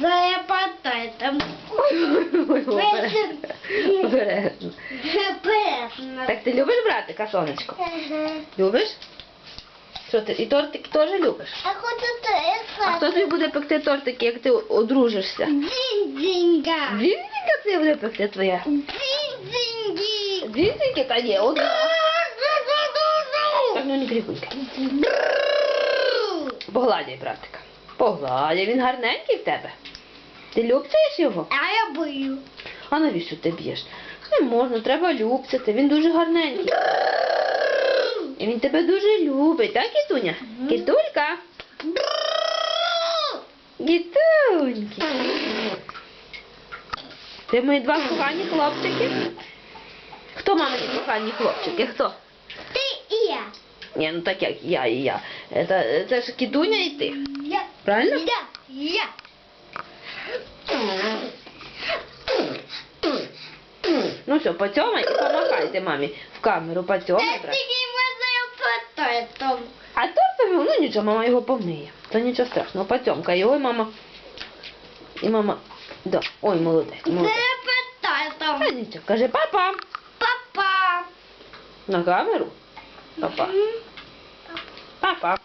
Зарепатай там. Обережно. Обережно. Так ти любиш братика, сонечко? Любиш? Що ти і тортики теж любиш? А хочу А хто тобі буде пекти тортики, як ти одружишся? Дінь-діньга. Дінька це буде пекти твоя. Дінь-діньгі. Діньки та є, одна. Так, ну не крикуйка. Погладяй, братика. Погладяй, він гарненький в тебе. Ти любцяєш його? А я бою. А навіщо ти б'єш? Не можна, треба любцяти, він дуже гарненький. І він тебе дуже любить, так, Кітуня? Кітулька? Кітуньки. Ти мої два кохані хлопчики? Хто мамині кохані хлопчики? Хто? Ти і я. Ні, ну так як я і я. Це, це ж Кітуня і ти. Я. Правильно? Я. Я. Ну все, поцьомай і помахайте мамі в камеру, поцьомай, Та брат. А тортом, ну нічого, мама його помиє. То нічого страшного, потьомка його і мама. І мама. Да. Ой, молодець, молодець. А нічого, каже, папа. Папа. На камеру. Папа. Мгм.